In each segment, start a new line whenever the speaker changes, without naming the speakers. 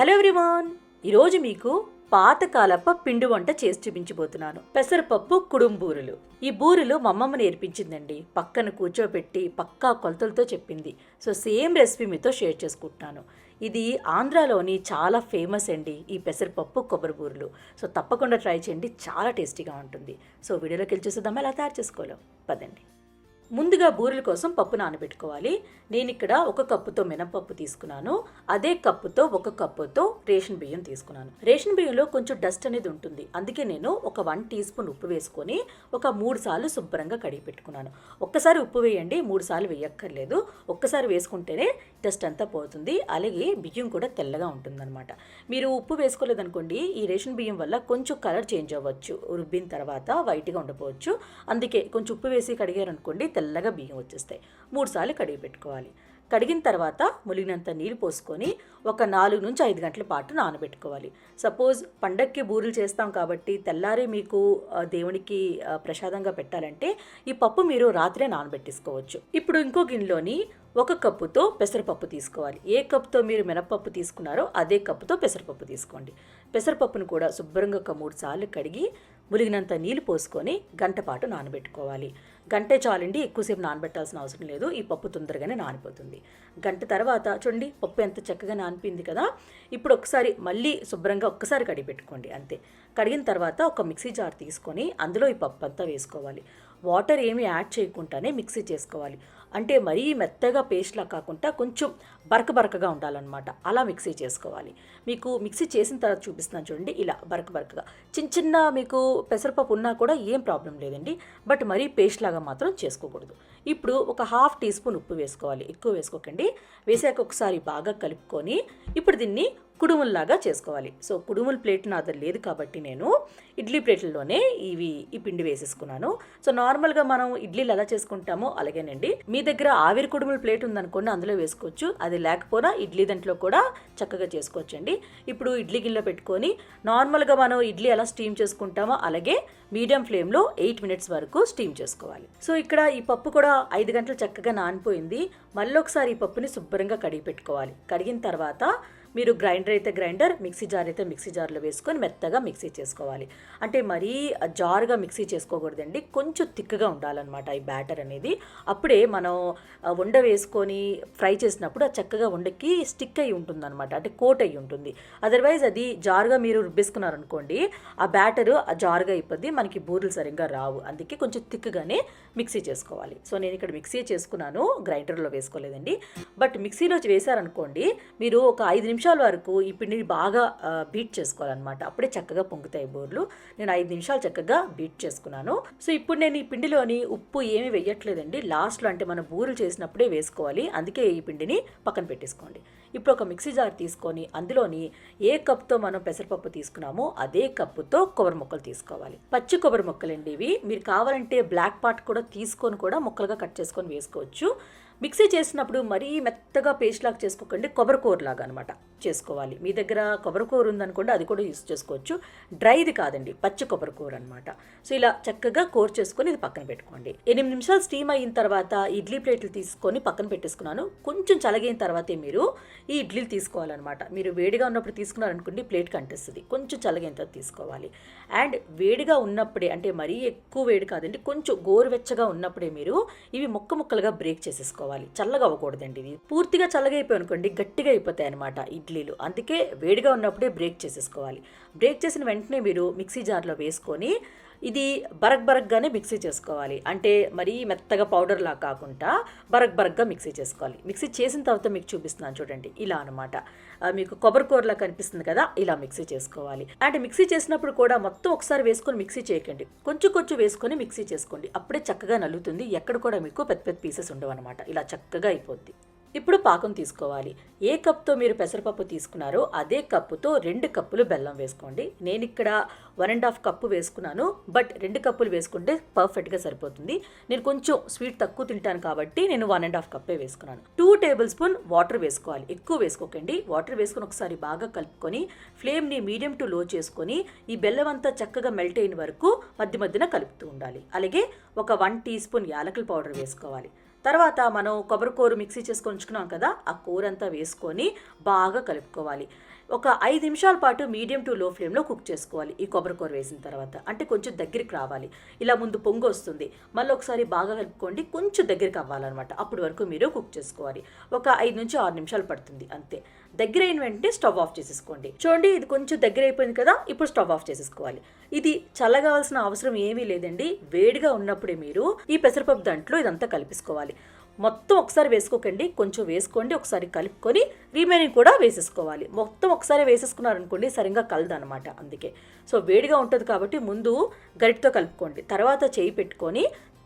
Hello everyone. ఈరోజు మీకు పాతకాలప్ప పిండి వంట చేసి చూపించబోతున్నాను. పెసరపప్పు కుడుంబూరులు. ఈ బూరెలు మా అమ్మమ్మ నేర్పించిందండి. పక్కన కూర్చోబెట్టి పక్కా కొలతలతో చెప్పింది. సో సేమ్ రెసిపీ మీతో షేర్ చేసుకుంటున్నాను. ఇది ఆంధ్రాలోని చాలా ఫేమస్ అండి ఈ పెసరపప్పు కొబ్బరి బూరెలు. సో తప్పకుండా ట్రై చేయండి. చాలా టేస్టీగా ఉంటుంది. సో వీడియోలోకి వెళ్ళి చూసేద్దాం ఎలా తయారు చేసుకోవాలో? పదండి. ముందుగా బూరెల కోసం పప్పు నానబెట్టుకోవాలి. నేను ఇక్కడ ఒక కప్పుతో మినపప్పు తీసుకున్నాను. అదే కప్పుతో ఒక కప్పుతో రేషన్ బియ్యం తీసుకున్నాను. రేషన్ బియ్యంలో కొంచెం డస్ట్ అనేది ఉంటుంది. అందుకే నేను ఒక వన్ టీ స్పూన్ ఉప్పు వేసుకొని ఒక మూడు సార్లు శుభ్రంగా కడిగి పెట్టుకున్నాను. ఒక్కసారి ఉప్పు వేయండి మూడు సార్లు వేయక్కర్లేదు. ఒక్కసారి వేసుకుంటేనే డస్ట్ అంతా పోతుంది. అలాగే బియ్యం కూడా తెల్లగా ఉంటుందన్నమాట. మీరు ఉప్పు వేసుకోలేదనుకోండి ఈ రేషన్ బియ్యం వల్ల కొంచెం కలర్ చేంజ్ అవ్వచ్చు. రుబ్బిన తర్వాత వైట్గా ఉండకపోవచ్చు అందుకే కొంచెం ఉప్పు వేసి కడిగారనుకోండి తెల్లగా బియ్యం వచ్చేస్తాయి. మూడుసార్లు కడిగి పెట్టుకోవాలి. కడిగిన తర్వాత ములిగినంత నీళ్ళు పోసుకొని ఒక నాలుగు నుంచి ఐదు గంటల పాటు నానబెట్టుకోవాలి. సపోజ్ పండక్కి బూరెలు చేస్తాం కాబట్టి తెల్లారి మీకు దేవునికి ప్రసాదంగా పెట్టాలంటే ఈ పప్పు మీరు రాత్రే నానబెట్టేసుకోవచ్చు. ఇప్పుడు ఇంకో గిన్నెలోని ఒక కప్పుతో పెసరపప్పు తీసుకోవాలి. ఏ కప్పుతో మీరు మినపప్పు తీసుకున్నారో అదే కప్పుతో పెసరపప్పు తీసుకోండి. పెసరపప్పును కూడా శుభ్రంగా ఒక మూడు సార్లు కడిగి ములిగినంత నీళ్ళు పోసుకొని గంట పాటు నానబెట్టుకోవాలి. గంటే చాలండి ఎక్కువసేపు నానబెట్టాల్సిన అవసరం లేదు. ఈ పప్పు తొందరగానే నానిపోతుంది. గంట తర్వాత చూడండి పప్పు ఎంత చక్కగా నానిపోయింది కదా. ఇప్పుడు ఒకసారి మళ్ళీ శుభ్రంగా ఒక్కసారి కడిగి పెట్టుకోండి అంతే. కడిగిన తర్వాత ఒక మిక్సీ జార్ తీసుకొని అందులో ఈ పప్పు అంతా వేసుకోవాలి. వాటర్ ఏమీ యాడ్ చేయకుండానే మిక్సీ చేసుకోవాలి. అంటే మరీ మెత్తగా పేస్ట్లా కాకుండా కొంచెం బరక బరకగా ఉండాలన్నమాట. అలా మిక్సీ చేసుకోవాలి. మీకు మిక్సీ చేసిన తర్వాత చూపిస్తున్నాను చూడండి ఇలా బరక బరకగా. చిన్న చిన్న మీకు పెసరపప్పు ఉన్నా కూడా ఏం ప్రాబ్లం లేదండి. బట్ మరీ పేస్ట్ లాగా మాత్రం చేసుకోకూడదు. ఇప్పుడు ఒక హాఫ్ టీ స్పూన్ ఉప్పు వేసుకోవాలి. ఎక్కువ వేసుకోకండి. వేసాక ఒకసారి బాగా కలుపుకొని ఇప్పుడు దీన్ని కుడుముల్లాగా చేసుకోవాలి. సో కుడుముల ప్లేట్ నా దగ్గర లేదు కాబట్టి నేను ఇడ్లీ ప్లేట్లలోనే ఇవి ఈ పిండి వేసేసుకున్నాను. సో నార్మల్గా మనం ఇడ్లీలు ఎలా చేసుకుంటామో అలాగేనండి. మీ మీ దగ్గర ఆవిరి కుడుముల ప్లేట్ ఉందనుకోండి అందులో వేసుకోవచ్చు. అది లేకపోయినా ఇడ్లీ దాంట్లో కూడా చక్కగా చేసుకోవచ్చు అండి ఇప్పుడు ఇడ్లీ గిన్నెలో పెట్టుకొని నార్మల్గా మనం ఇడ్లీ ఎలా స్టీమ్ చేసుకుంటామో అలాగే మీడియం ఫ్లేమ్లో ఎయిట్ మినిట్స్ వరకు స్టీమ్ చేసుకోవాలి. సో ఇక్కడ ఈ పప్పు కూడా ఐదు గంటలు చక్కగా నానిపోయింది. మళ్ళీ ఒకసారి ఈ పప్పుని శుభ్రంగా కడిగి పెట్టుకోవాలి. కడిగిన తర్వాత మీరు గ్రైండర్ అయితే గ్రైండర్ మిక్సీ జార్ అయితే మిక్సీ జార్లో వేసుకొని మెత్తగా మిక్సీ చేసుకోవాలి. అంటే మరీ జారుగా మిక్సీ చేసుకోకూడదండి. కొంచెం తిక్కగా ఉండాలన్నమాట ఈ బ్యాటర్ అనేది. అప్పుడే మనం వండ వేసుకొని ఫ్రై చేసినప్పుడు ఆ చక్కగా వండకి స్టిక్ అయి ఉంటుందన్నమాట. అంటే కోట్ అయి ఉంటుంది. అదర్వైజ్ అది జారుగా మీరు రుబ్బేసుకున్నారనుకోండి ఆ బ్యాటర్ ఆ జారుగా అయిపోద్ది. మనకి బూరెలు సరిగ్గా రావు. అందుకే కొంచెం తిక్కగానే మిక్సీ చేసుకోవాలి. సో నేను ఇక్కడ మిక్సీ చేసుకున్నాను. గ్రైండర్లో వేసుకోలేదండి. బట్ మిక్సీలో వేశారనుకోండి మీరు ఒక ఐదు నిమిషం వరకు ఈ పిండిని బాగా బీట్ చేసుకోవాలన్నమాట. అప్పుడే చక్కగా పొంగుతాయి బూరెలు. నేను ఐదు నిమిషాలు చక్కగా బీట్ చేసుకున్నాను. సో ఇప్పుడు నేను ఈ పిండిలోని ఉప్పు ఏమీ వేయట్లేదండి లాస్ట్లో అంటే మనం బూరెలు చేసినప్పుడే వేసుకోవాలి. అందుకే ఈ పిండిని పక్కన పెట్టేసుకోండి. ఇప్పుడు ఒక మిక్సీ జార్ తీసుకొని అందులోని ఏ కప్తో మనం పెసరపప్పు తీసుకున్నామో అదే కప్పుతో కొబ్బరి ముక్కలు తీసుకోవాలి. పచ్చి కొబ్బరి ముక్కలండి ఇవి. మీరు కావాలంటే బ్లాక్ పార్ట్ కూడా తీసుకొని కూడా ముక్కలుగా కట్ చేసుకొని వేసుకోవచ్చు. మిక్సీ చేసినప్పుడు మరీ మెత్తగా పేస్ట్ లాగా చేసుకోకండి కొబ్బరి కూర లాగా అనమాట చేసుకోవాలి. మీ దగ్గర కొబ్బరి కూర ఉందనుకోండి అది కూడా యూస్ చేసుకోవచ్చు. డ్రైది కాదండి పచ్చి కొబ్బరి కూర అనమాట సో ఇలా చక్కగా కోర్ చేసుకొని ఇది పక్కన పెట్టుకోండి. ఎనిమిది నిమిషాలు స్టీమ్ అయిన తర్వాత ఇడ్లీ ప్లేట్లు తీసుకొని పక్కన పెట్టేసుకున్నాను. కొంచెం చలగైన తర్వాతే మీరు ఈ ఇడ్లీలు తీసుకోవాలన్నమాట. మీరు వేడిగా ఉన్నప్పుడు తీసుకున్నారనుకోండి ప్లేట్ కంటిస్తుంది కొంచెం చల్లగైన తర్వాత తీసుకోవాలి. అండ్ వేడిగా ఉన్నప్పుడే అంటే మరీ ఎక్కువ వేడి కాదండి కొంచెం గోరువెచ్చగా ఉన్నప్పుడే మీరు ఇవి ముక్క ముక్కలుగా బ్రేక్ చేసేసుకోవాలి. చల్లగా అవ్వకూడదండి ఇవి పూర్తిగా చల్లగా అయిపోయి అనుకోండి గట్టిగా అయిపోతాయి అనమాట ఇడ్లీలు. అందుకే వేడిగా ఉన్నప్పుడే బ్రేక్ చేసేసుకోవాలి. బ్రేక్ చేసిన వెంటనే మీరు మిక్సీ జార్లో వేసుకొని ఇది బరగ్ బరక్గానే మిక్సీ చేసుకోవాలి. అంటే మరీ మెత్తగా పౌడర్లా కాకుండా బరగ్ బరక్గా మిక్సీ చేసుకోవాలి. మిక్సీ చేసిన తర్వాత మీకు చూపిస్తున్నాను చూడండి. ఇలా అనమాట మీకు కొబ్బరి కూరలా కనిపిస్తుంది కదా ఇలా మిక్సీ చేసుకోవాలి. అంటే మిక్సీ చేసినప్పుడు కూడా మొత్తం ఒకసారి వేసుకొని మిక్సీ చేయకండి. కొంచెం కొంచెం వేసుకొని మిక్సీ చేసుకోండి. అప్పుడే చక్కగా నలుగుతుంది ఎక్కడ కూడా మీకు పెద్ద పెద్ద పీసెస్ ఉండవు అనమాట ఇలా చక్కగా అయిపోద్ది. ఇప్పుడు పాకం తీసుకోవాలి. ఏ కప్తో మీరు పెసరపప్పు తీసుకున్నారో అదే కప్పుతో రెండు కప్పులు బెల్లం వేసుకోండి. నేను ఇక్కడ వన్ అండ్ హాఫ్ కప్పు వేసుకున్నాను బట్ రెండు కప్పులు వేసుకుంటే పర్ఫెక్ట్గా సరిపోతుంది. నేను కొంచెం స్వీట్ తక్కువ తింటాను కాబట్టి నేను వన్ అండ్ హాఫ్ కప్పే వేసుకున్నాను. టూ టేబుల్ స్పూన్ వాటర్ వేసుకోవాలి. ఎక్కువ వేసుకోకండి. వాటర్ వేసుకొని ఒకసారి బాగా కలుపుకొని ఫ్లేమ్ని మీడియం టు లో చేసుకొని ఈ బెల్లం అంతా చక్కగా మెల్ట్ అయిన వరకు మధ్య మధ్యన కలుపుతూ ఉండాలి. అలాగే ఒక వన్ టీ స్పూన్ యాలకుల పౌడర్ వేసుకోవాలి. తర్వాత మనం కొబ్బరి కూర మిక్సీ చేసుకొని ఉంచుకున్నాం కదా ఆ కూర అంతా వేసుకొని బాగా కలుపుకోవాలి. ఒక ఐదు నిమిషాల పాటు మీడియం టు లో ఫ్లేమ్లో కుక్ చేసుకోవాలి. ఈ కొబ్బరి కూర వేసిన తర్వాత అంటే కొంచెం దగ్గరికి రావాలి. ఇలా ముందు పొంగు వస్తుంది. మళ్ళీ ఒకసారి బాగా కలుపుకోండి. కొంచెం దగ్గరికి అవ్వాలన్నమాట. అప్పటి వరకు మీరు కుక్ చేసుకోవాలి. ఒక ఐదు నుంచి ఆరు నిమిషాలు పడుతుంది. అంతే. దగ్గర అయిన వెంటనే స్టవ్ ఆఫ్ చేసేసుకోండి. చూడండి ఇది కొంచెం దగ్గర అయిపోయింది కదా ఇప్పుడు స్టవ్ ఆఫ్ చేసేసుకోవాలి. ఇది చల్లగావాల్సిన అవసరం ఏమీ లేదండి. వేడిగా ఉన్నప్పుడే మీరు ఈ పెసరపప్పు దాంట్లో ఇదంతా కలిపేసుకోవాలి. మొత్తం ఒకసారి వేసుకోకండి కొంచెం వేసుకోండి ఒకసారి కలుపుకొని రిమైనింగ్ కూడా వేసేసుకోవాలి. మొత్తం ఒకసారి వేసేసుకున్నారనుకోండి సరిగ్గా కలదు అనమాట అందుకే. సో వేడిగా ఉంటుంది కాబట్టి ముందు గరిటతో కలుపుకోండి. తర్వాత చేయి పెట్టుకొని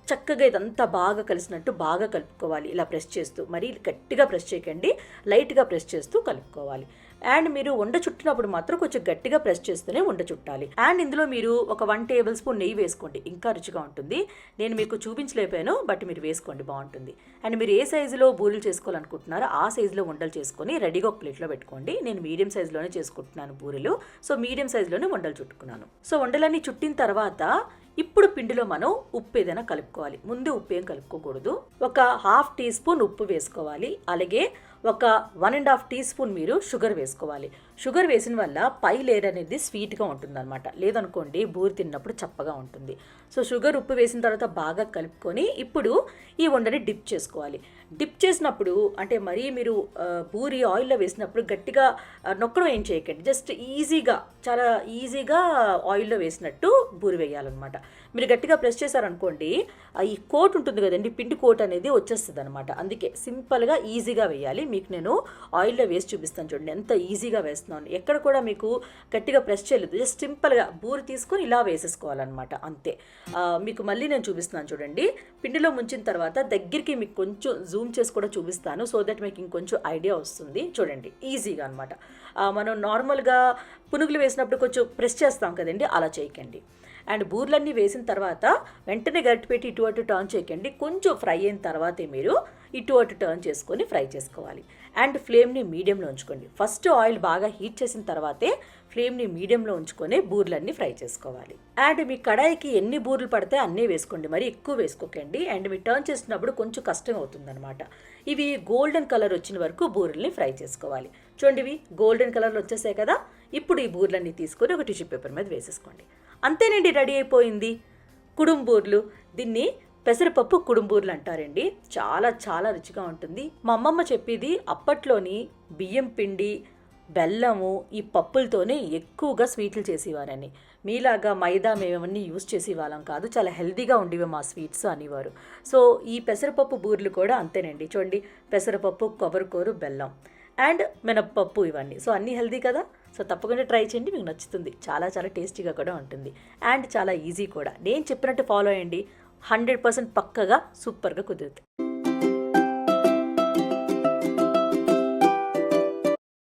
చక్కగా ఇదంతా బాగా కలిసినట్టు బాగా కలుపుకోవాలి. ఇలా ప్రెస్ చేస్తూ మరీ గట్టిగా ప్రెస్ చేయకండి లైట్గా ప్రెస్ చేస్తూ కలుపుకోవాలి. అండ్ మీరు వండ చుట్టినప్పుడు మాత్రం కొంచెం గట్టిగా ప్రెస్ చేస్తూనే వండ చుట్టాలి. అండ్ ఇందులో మీరు ఒక వన్ టేబుల్ స్పూన్ నెయ్యి వేసుకోండి. ఇంకా రుచిగా ఉంటుంది. నేను మీకు చూపించలేకపోయాను బట్ మీరు వేసుకోండి. బాగుంటుంది. అండ్ మీరు ఏ సైజులో బూరెలు చేసుకోవాలనుకుంటున్నారో ఆ సైజులో వండలు చేసుకొని రెడీగా ఒక ప్లేట్లో పెట్టుకోండి. నేను మీడియం సైజులోనే చేసుకుంటున్నాను బూరెలు. సో మీడియం సైజులోనే వండలు చుట్టుకున్నాను. సో వండలన్నీ చుట్టిన తర్వాత ఇప్పుడు పిండిలో మనం ఉప్పు ఏదైనా కలుపుకోవాలి. ముందు ఉప్పు ఏం కలుపుకోకూడదు. ఒక హాఫ్ టీ స్పూన్ ఉప్పు వేసుకోవాలి. అలాగే ఒక one and half teaspoon మీరు షుగర్ వేసుకోవాలి. షుగర్ వేసిన వల్ల పై లేయర్ అనేది స్వీట్గా ఉంటుందన్నమాట. లేదనుకోండి బూరి తిన్నప్పుడు చప్పగా ఉంటుంది. సో షుగర్ ఉప్పు వేసిన తర్వాత బాగా కలుపుకొని ఇప్పుడు ఈ వండని డిప్ చేసుకోవాలి. డిప్ చేసినప్పుడు అంటే మరీ మీరు బూరి ఆయిల్లో వేసినప్పుడు గట్టిగా నొక్కడం ఏం చేయకండి. జస్ట్ ఈజీగా చాలా ఈజీగా ఆయిల్లో వేసినట్టు బూరి వేయాలన్నమాట. మీరు గట్టిగా ప్రెస్ చేశారనుకోండి ఈ కోట్ ఉంటుంది కదండి పిండి కోట్ అనేది వచ్చేస్తుంది అనమాట అందుకే సింపుల్గా ఈజీగా వేయాలి. మీకు నేను ఆయిల్లో వేసి చూపిస్తాను చూడండి ఎంత ఈజీగా వేస్తున్నాను. ఎక్కడ కూడా మీకు గట్టిగా ప్రెస్ చేయలేదు. జస్ట్ సింపుల్గా బూరి తీసుకొని ఇలా వేసేసుకోవాలన్నమాట. అంతే. మీకు మళ్ళీ నేను చూపిస్తున్నాను చూడండి. పిండిలో ముంచిన తర్వాత దగ్గరికి మీకు కొంచెం జూమ్ చేసి కూడా చూపిస్తాను. సో దట్ మీకు ఇంకొంచెం ఐడియా వస్తుంది. చూడండి ఈజీగా అనమాట మనం నార్మల్గా పునుగులు వేసినప్పుడు కొంచెం ప్రెస్ చేస్తాం కదండి అలా చేయకండి. అండ్ బూర్లన్నీ వేసిన తర్వాత వెంటనే గరిటె పెట్టి ఇటు అటు టర్న్ చేయకండి. కొంచెం ఫ్రై అయిన తర్వాతే మీరు ఇటు అటు టర్న్ చేసుకొని ఫ్రై చేసుకోవాలి. అండ్ ఫ్లేమ్ని మీడియంలో ఉంచుకోండి. ఫస్ట్ ఆయిల్ బాగా హీట్ చేసిన తర్వాతే ఫ్లేమ్ని మీడియంలో ఉంచుకొని బూర్లన్నీ ఫ్రై చేసుకోవాలి. అండ్ మీ కడాయికి ఎన్ని బూర్లు పడితే అన్నీ వేసుకోండి. మరి ఎక్కువ వేసుకోకండి. అండ్ మీరు టర్న్ చేసినప్పుడు కొంచెం కష్టం అవుతుందన్నమాట. ఇవి గోల్డెన్ కలర్ వచ్చిన వరకు బూరెల్ని ఫ్రై చేసుకోవాలి. చూడండి ఇవి గోల్డెన్ కలర్లో వచ్చేసాయి కదా. ఇప్పుడు ఈ బూర్లన్నీ తీసుకొని ఒక టిష్యూ పేపర్ మీద వేసేసుకోండి. అంతేనండి రెడీ అయిపోయింది. కుడుంబూర్లు దీన్ని పెసరపప్పు కుడుంబూర్లు అంటారండి. చాలా చాలా రుచిగా ఉంటుంది. మా అమ్మమ్మ చెప్పేది అప్పట్లోని బియ్యం పిండి బెల్లము ఈ పప్పులతోనే ఎక్కువగా స్వీట్లు చేసేవారని. మీలాగా మైదా మేమన్నీ యూజ్ చేసేవాళ్ళం కాదు. చాలా హెల్దీగా ఉండేవి మా స్వీట్స్ అనేవారు. సో ఈ పెసరపప్పు బూరెలు కూడా అంతేనండి. చూడండి పెసరపప్పు కొబ్బరికూరు బెల్లం. అండ్ మినప్పప్పు ఇవన్నీ. సో అన్నీ హెల్దీ కదా? సో తప్పకుండా ట్రై చేయండి. మీకు నచ్చుతుంది. చాలా చాలా టేస్టీగా కూడా ఉంటుంది. అండ్ చాలా ఈజీ కూడా. నేను చెప్పినట్టు ఫాలో అయ్యండి. హండ్రెడ్ పర్సెంట్ పక్కగా సూపర్గా కుదురుతాయి.